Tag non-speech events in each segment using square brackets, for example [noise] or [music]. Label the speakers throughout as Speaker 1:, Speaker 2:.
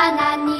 Speaker 1: 하나님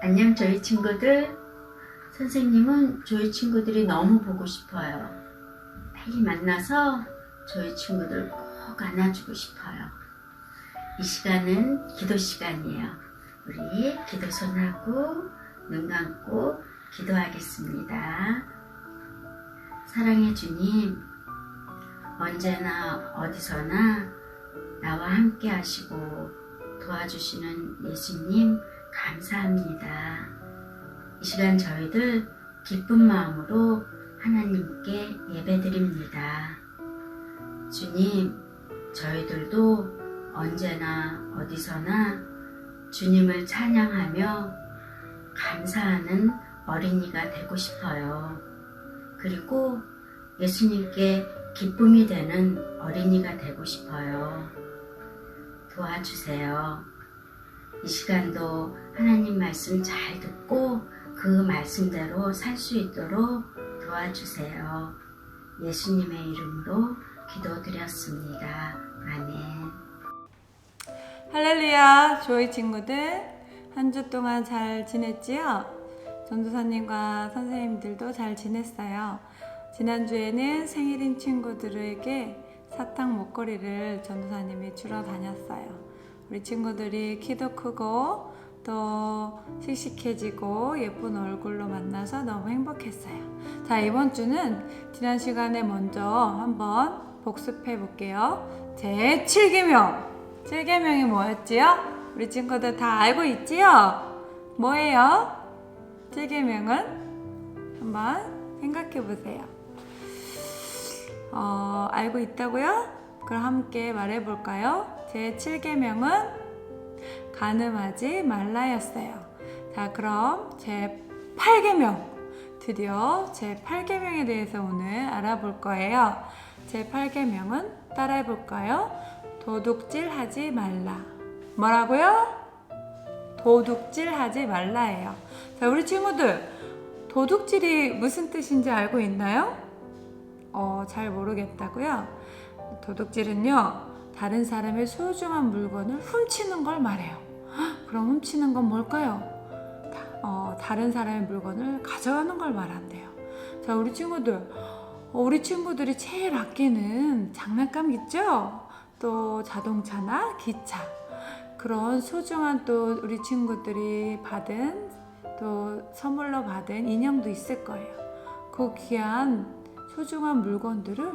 Speaker 2: 안녕, 저희 친구들. 선생님은 저희 친구들이 너무 보고 싶어요. 빨리 만나서 저희 친구들 꼭 안아주고 싶어요. 이 시간은 기도 시간이에요. 우리 기도 손하고 눈 감고 기도하겠습니다. 사랑해 주님, 언제나 어디서나 나와 함께 하시고 도와주시는 예수님 감사합니다. 이 시간 저희들 기쁜 마음으로 하나님께 예배드립니다. 주님, 저희들도 언제나 어디서나 주님을 찬양하며 감사하는 어린이가 되고 싶어요. 그리고 예수님께 기쁨이 되는 어린이가 되고 싶어요. 도와주세요. 이 시간도 하나님 말씀 잘 듣고 그 말씀대로 살 수 있도록 도와주세요. 예수님의 이름으로 기도드렸습니다. 아멘.
Speaker 3: 할렐루야, 조이 친구들. 한 주 동안 잘 지냈지요? 전도사님과 선생님들도 잘 지냈어요. 지난주에는 생일인 친구들에게 사탕 목걸이를 전도사님이 주러 다녔어요. 우리 친구들이 키도 크고 또 씩씩해지고 예쁜 얼굴로 만나서 너무 행복했어요. 자, 이번 주는 지난 시간에 먼저 한번 복습해 볼게요. 제 7계명. 7계명이 뭐였지요? 우리 친구들 다 알고 있지요? 뭐예요? 7계명은 한번 생각해 보세요. 어, 알고 있다고요? 그럼 함께 말해 볼까요? 제 7계명은 가늠하지 말라였어요. 자, 그럼 제 8계명 드디어 제 8계명에 대해서 오늘 알아볼 거예요. 제 8계명은 따라해 볼까요? 도둑질 하지 말라. 뭐라고요? 도둑질 하지 말라예요. 자, 우리 친구들, 도둑질이 무슨 뜻인지 알고 있나요? 어, 잘 모르겠다고요? 도둑질은요, 다른 사람의 소중한 물건을 훔치는 걸 말해요. 헉, 그럼 훔치는 건 뭘까요? 다, 어, 다른 사람의 물건을 가져가는 걸 말한대요. 자, 우리 친구들, 어, 우리 친구들이 제일 아끼는 장난감 있죠? 또 자동차나 기차. 그런 소중한 또 우리 친구들이 받은 또 선물로 받은 인형도 있을 거예요. 그 귀한 소중한 물건들을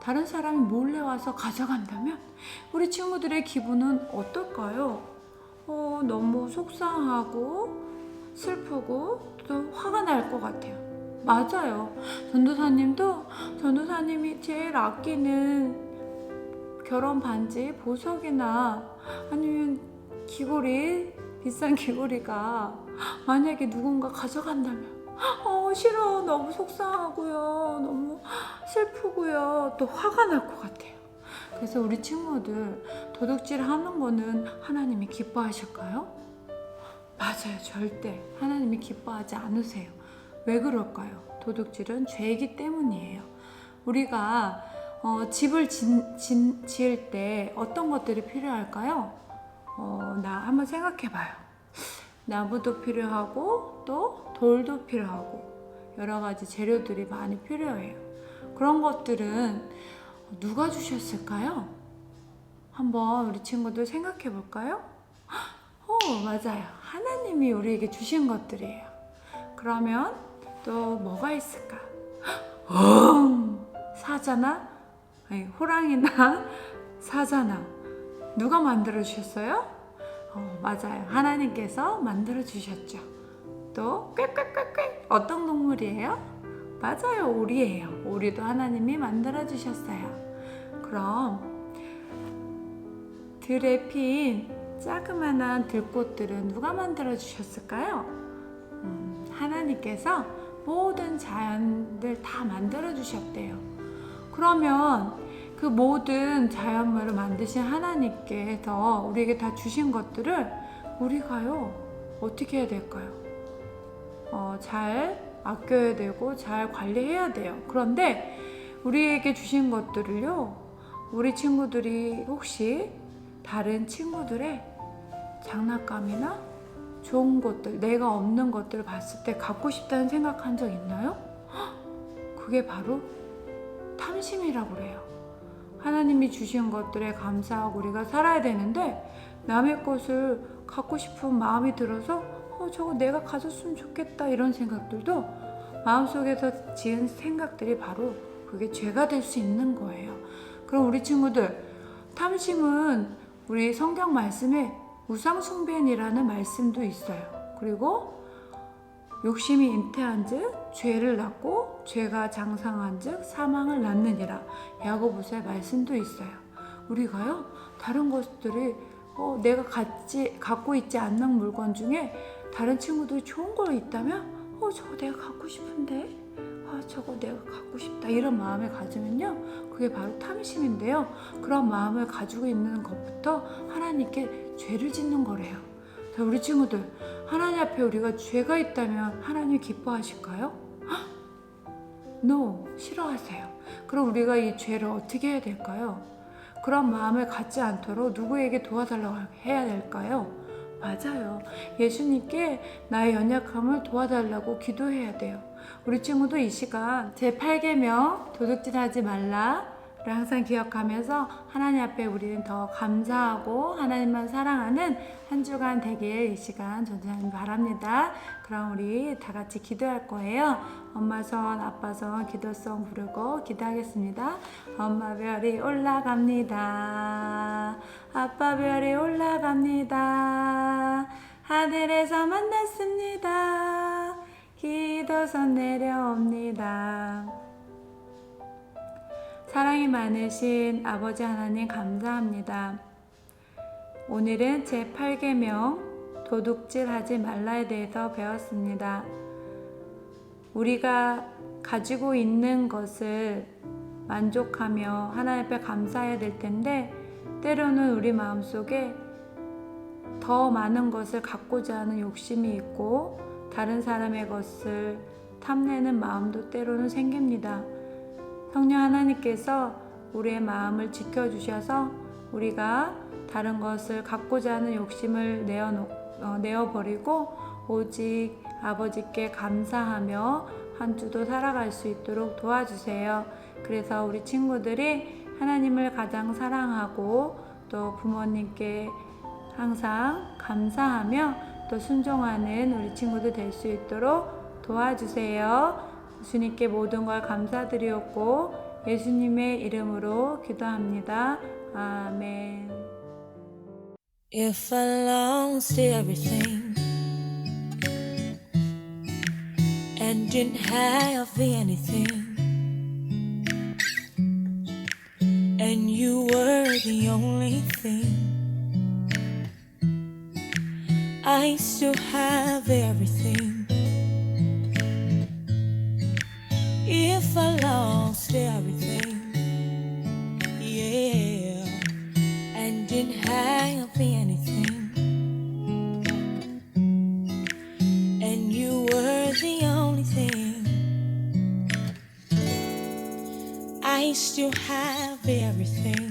Speaker 3: 다른 사람이 몰래 와서 가져간다면 우리 친구들의 기분은 어떨까요? 어, 너무 속상하고 슬프고 또 화가 날 것 같아요. 맞아요. 전도사님도 전도사님이 제일 아끼는 결혼 반지, 보석이나 아니면 귀걸이, 비싼 귀걸이가 만약에 누군가 가져간다면 어, 싫어. 너무 속상하고요. 너무 슬프고요. 또 화가 날 것 같아요. 그래서 우리 친구들 도둑질 하는 거는 하나님이 기뻐하실까요? 맞아요. 절대 하나님이 기뻐하지 않으세요. 왜 그럴까요? 도둑질은 죄이기 때문이에요. 우리가 어, 집을 진, 진, 지을 때 어떤 것들이 필요할까요? 어, 나 한번 생각해 봐요. 나무도 필요하고 또 돌도 필요하고 여러 가지 재료들이 많이 필요해요. 그런 것들은 누가 주셨을까요? 한번 우리 친구들 생각해 볼까요? 어, 맞아요. 하나님이 우리에게 주신 것들이에요. 그러면 또 뭐가 있을까? 음, 사자나 아니, 호랑이나 [laughs] 사자나 누가 만들어 주셨어요? 어, 맞아요. 하나님께서 만들어 주셨죠. 또 꽥꽥꽥꽥 어떤 동물이에요? 맞아요. 오리예요. 오리도 하나님이 만들어 주셨어요. 그럼 들에 핀 자그마한 들꽃들은 누가 만들어 주셨을까요? 음, 하나님께서 모든 자연들 다 만들어 주셨대요. 그러면 그 모든 자연물을 만드신 하나님께서 우리에게 다 주신 것들을 우리가요 어떻게 해야 될까요? 어, 잘 아껴야 되고 잘 관리해야 돼요. 그런데 우리에게 주신 것들을요 우리 친구들이 혹시 다른 친구들의 장난감이나 좋은 것들, 내가 없는 것들을 봤을 때 갖고 싶다는 생각한 적 있나요? 헉, 그게 바로 탐심이라고 그래요. 하나님이 주신 것들에 감사하고 우리가 살아야 되는데 남의 것을 갖고 싶은 마음이 들어서 어 저거 내가 가졌으면 좋겠다 이런 생각들도 마음속에서 지은 생각들이 바로 그게 죄가 될 수 있는 거예요. 그럼 우리 친구들 탐심은 우리 성경 말씀에 우상숭배니라는 말씀도 있어요. 그리고 욕심이 잉태한즉 죄를 낳고 죄가 장상한즉 사망을 낳느니라 야고보서의 말씀도 있어요. 우리가요 다른 것들이 어, 내가 갖지 갖고 있지 않는 물건 중에 다른 친구들이 좋은 거 있다면 어 저거 내가 갖고 싶은데 아 저거 내가 갖고 싶다 이런 마음을 가지면요 그게 바로 탐심인데요 그런 마음을 가지고 있는 것부터 하나님께 죄를 짓는 거래요. 자 우리 친구들 하나님 앞에 우리가 죄가 있다면 하나님 기뻐하실까요? No, 싫어하세요. 그럼 우리가 이 죄를 어떻게 해야 될까요? 그런 마음을 갖지 않도록 누구에게 도와달라고 해야 될까요? 맞아요. 예수님께 나의 연약함을 도와달라고 기도해야 돼요. 우리 친구도 이 시간 제 8계명 도둑질 하지 말라 를 항상 기억하면서 하나님 앞에 우리는 더 감사하고 하나님만 사랑하는 한 주간 되길 이 시간 전하님 바랍니다. 그럼 우리 다 같이 기도할 거예요. 엄마 손, 아빠 손 기도송 부르고 기도하겠습니다. 엄마 별이 올라갑니다. 아빠 별이 올라갑니다. 하늘에서 만났습니다. 기도선 내려옵니다. 사랑이 많으신 아버지 하나님 감사합니다. 오늘은 제 8계명 도둑질 하지 말라에 대해서 배웠습니다. 우리가 가지고 있는 것을 만족하며 하나님 앞에 감사해야 될 텐데 때로는 우리 마음속에 더 많은 것을 갖고자 하는 욕심이 있고 다른 사람의 것을 탐내는 마음도 때로는 생깁니다. 성령 하나님께서 우리의 마음을 지켜주셔서 우리가 다른 것을 갖고자 하는 욕심을 내어놓, 어, 내어버리고 오직 아버지께 감사하며 한 주도 살아갈 수 있도록 도와주세요. 그래서 우리 친구들이 하나님을 가장 사랑하고 또 부모님께 항상 감사하며 또 순종하는 우리 친구들 될 수 있도록 도와주세요. 주님께 모든 걸 감사드리었고 예수님의 이름으로 기도합니다. 아멘.
Speaker 4: If I lost everything and didn't have anything, and you were the only thing, I still have everything. Lost everything, yeah, and didn't have anything, and you were the only thing, I still have everything.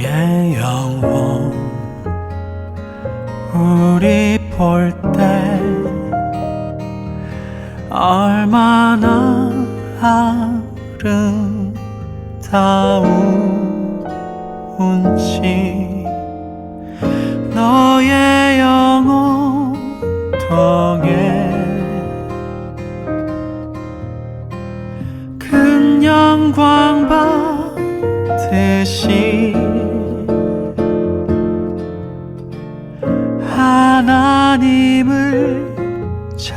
Speaker 5: 너의 영혼 우리 볼 때 얼마나 아름다운지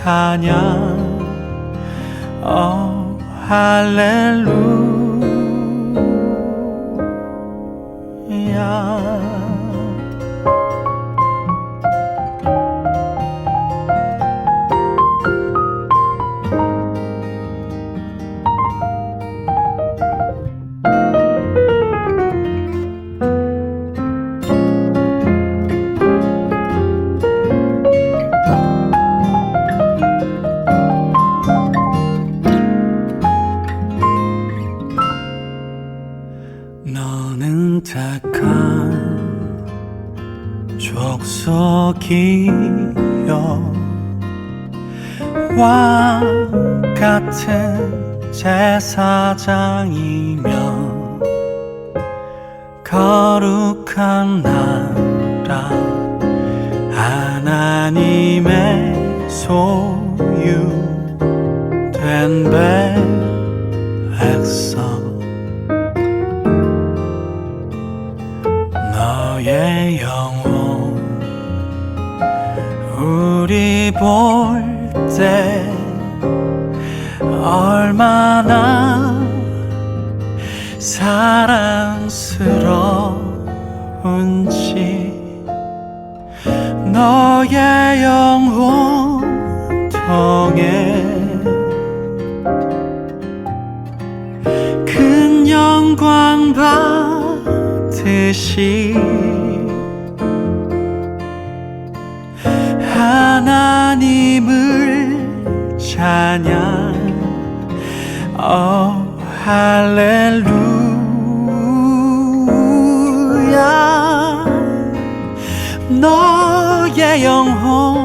Speaker 5: 찬양 어 할렐루야 하나님의 소유된 백성. 너의 영혼 우리 볼 때 얼마나 사랑 받듯이 하나님을 찬양. 어 할렐루야 너의 영혼